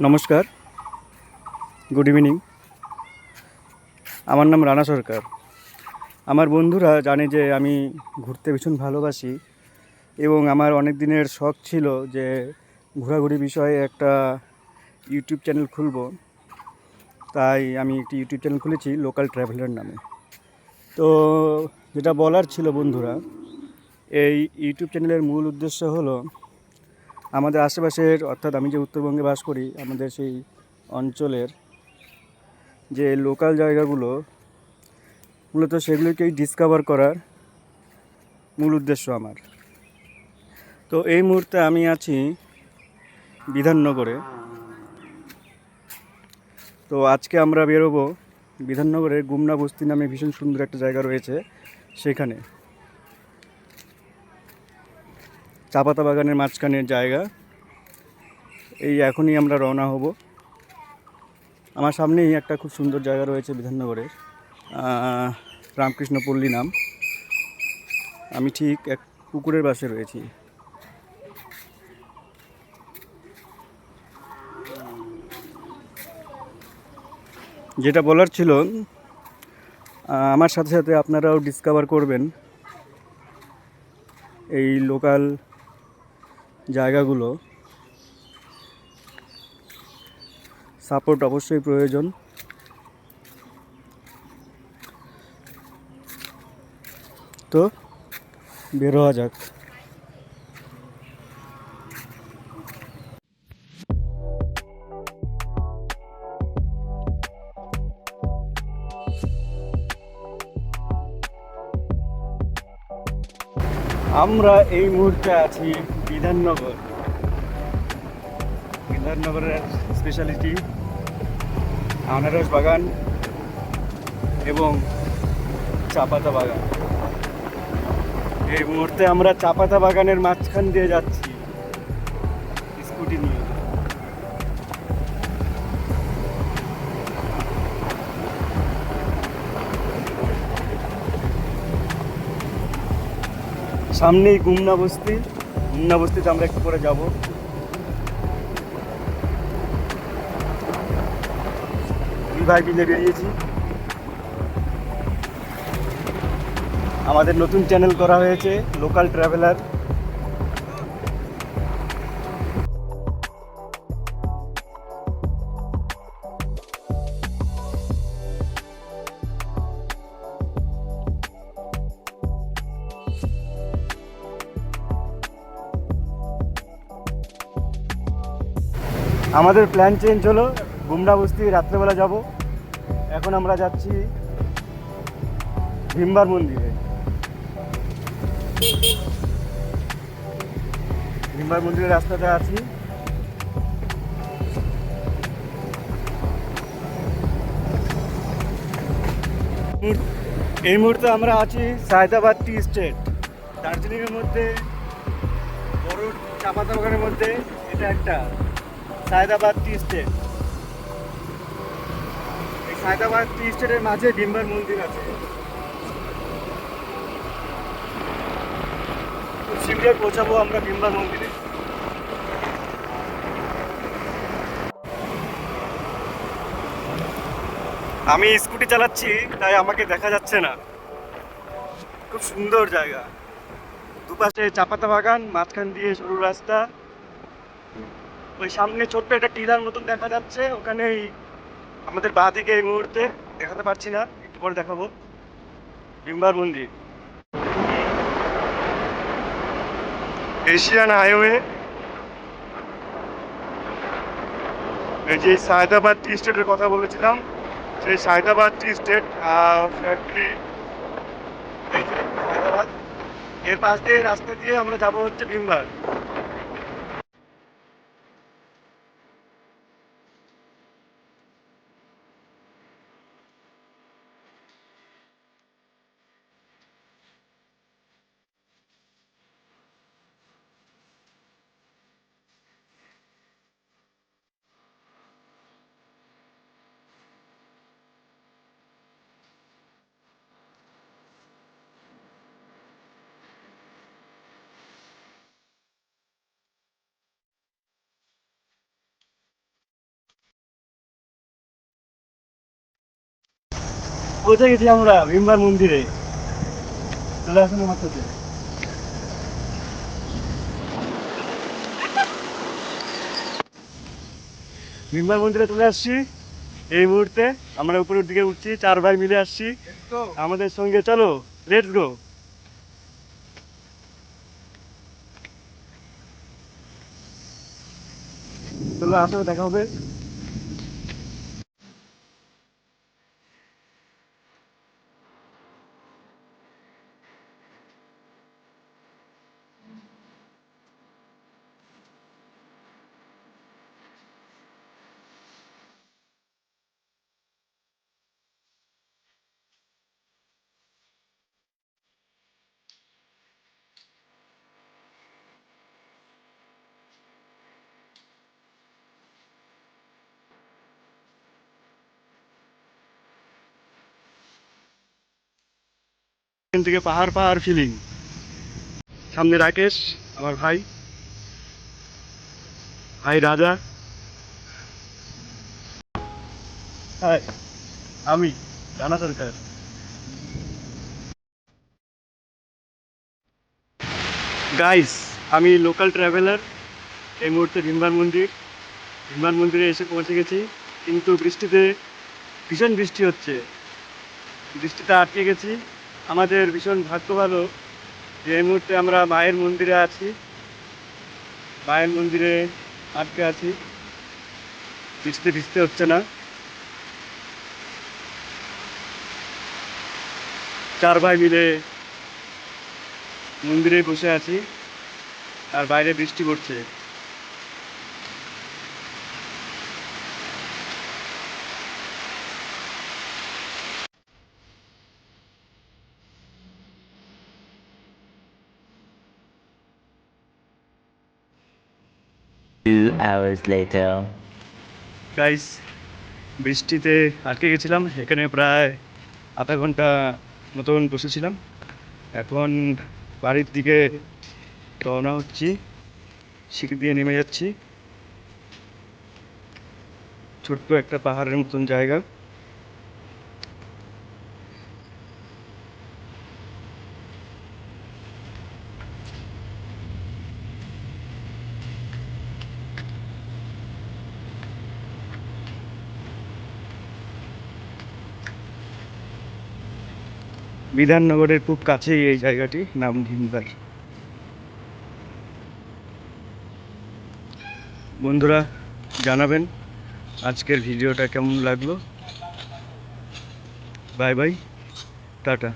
নমস্কার। Good evening আমার নাম রানা সরকার। আমার বন্ধুরা জানে যে আমি ঘুরতে ভীষণ ভালোবাসি এবং আমার অনেক দিনের শখ ছিল যে ঘোরাঘুরি বিষয়ে একটা ইউটিউব চ্যানেল খুলব। তাই আমি একটি ইউটিউব চ্যানেল খুলেছি লোকাল ট্রাভেলার নামে। তো যেটা বলার ছিল বন্ধুরা, এই ইউটিউব চ্যানেলের মূল উদ্দেশ্য হলো আমাদের আশেপাশের, অর্থাৎ আমি যে উত্তরবঙ্গে বাস করি, আমাদের সেই অঞ্চলের যে লোকাল জায়গাগুলো, মূলত সেগুলোকেই ডিসকভার করার মূল উদ্দেশ্য আমার। তো এই মুহূর্তে আমি আছি বিধাননগরে। তো আজকে আমরা বেরোবো বিধাননগরের গুমনা বস্তি নামে ভীষণ সুন্দর একটা জায়গা রয়েছে, সেখানে। চা পাতা বাগানের মাঝখানের জায়গা। এই এখনই আমরা রওনা হব। আমার সামনেই একটা খুব সুন্দর জায়গা রয়েছে বিধাননগরের। রামকৃষ্ণপল্লী নাম। আমি ঠিক এক পুকুরের পাশে রয়েছি। যেটা বলার ছিল আমার সাথে সাথে আপনারাও ডিসকভার করবেন। এই লোকাল জায়গাগুলো সাপোর্ট অবশ্যই প্রয়োজন। তো বের হওয়া যাক। আমরা এই মুহূর্তে আছি বিধাননগর। বিধাননগরের স্পেশালিটি আনারস বাগান এবং চা পাতা বাগান। এই মুহূর্তে আমরা চা পাতা বাগানের মাঝখান দিয়ে যাচ্ছি স্কুটি নিয়ে। সামনেই গুমনা বস্তি। গুমনা বস্তিতে আমরা একটু পরে যাব। দুই ভাই মিলে বেরিয়েছি। আমাদের নতুন চ্যানেল করা হয়েছে লোকাল ট্রাভেলার আমাদের প্ল্যান চেঞ্জ হলো, গুমরা বস্তি রাত্রেবেলা যাব। এখন আমরা যাচ্ছি ভীমবার মন্দিরে। ভীমবার মন্দিরের রাস্তাতে আছি। এই মুহূর্তে আমরা আছি সায়দাবাদ টি স্টেট। দার্জিলিংয়ের মধ্যে, বড় চা বাগানের মধ্যে, এটা একটা। Saidabad tea estate. এই সায়দাবাদ টি স্টেটের মাঝে ভীমবার মন্দির আছে। শীঘ্রই পৌঁছাবো আমরা ভীমবার মন্দিরে। আমি স্কুটি চালাচ্ছি, তাই আমাকে দেখা যাচ্ছে না। খুব সুন্দর জায়গা। দুপাশে চাপাতা বাগান, মাঝখান দিয়ে সরু রাস্তা। ওই সামনে ছোট্ট একটা টিলার মতন দেখা যাচ্ছে, ওখানেই আমাদের বাঁ দিকে এই মুহূর্তে দেখাতে পারছি না, একটু পরে দেখাবো। ভীমবার মন্দির। Asian highway. যে সায়দাবাদ টি স্টেটের কথা বলেছিলাম, সেই সায়দাবাদ টি স্টেট ফ্যাক্টরি এর পাশ দিয়ে রাস্তা দিয়ে আমরা যাব হচ্ছে ভীমবার। পৌঁছে গেছি আমরা ভীমবার মন্দিরে। চলে আসুন আমার সাথে। ভীমবার মন্দিরে চলে আসছি। এই মুহূর্তে আমরা উপরের দিকে উঠছি চার ভাই মিলে আসছি। আমাদের সঙ্গে চলো লেটস গো চলো আসো দেখা হবে। এখান থেকে পাহাড় পাহাড় ফিলিং সামনে রাকেশ আমার ভাই। ভাই রাজা। হাই আমি রানা সরকার। গাইস আমি লোকাল ট্রাভেলার এই মুহূর্তে ভীমবার মন্দির। ভীমবার মন্দিরে এসে পৌঁছে গেছি। কিন্তু বৃষ্টিতে ভীষণ বৃষ্টি হচ্ছে। বৃষ্টিতে আটকে গেছি। আমাদের ভীষণ ভাগ্য ভালো যে এই মুহূর্তে আমরা মায়ের মন্দিরে আছি। মায়ের মন্দিরে আটকে আছি। বৃষ্টিতে ভিজতে হচ্ছে না। চার ভাই মিলে মন্দিরে বসে আছি আর বাইরে বৃষ্টি পড়ছে। Two hours later. গাইস বৃষ্টিতে আটকে গেছিলাম। এখানে প্রায় আধা ঘণ্টা মতন বসেছিলাম। এখন বাড়ির দিকে রওনা হচ্ছি। সিঁড়ি দিয়ে নেমে যাচ্ছি। ছোট্ট একটা পাহাড়ের মতন জায়গা। বিধাননগরের খুব কাছেই এই জায়গাটি, নাম ভীমবার বন্ধুরা, জানাবেন আজকের ভিডিওটা কেমন লাগল। Bye bye, tata.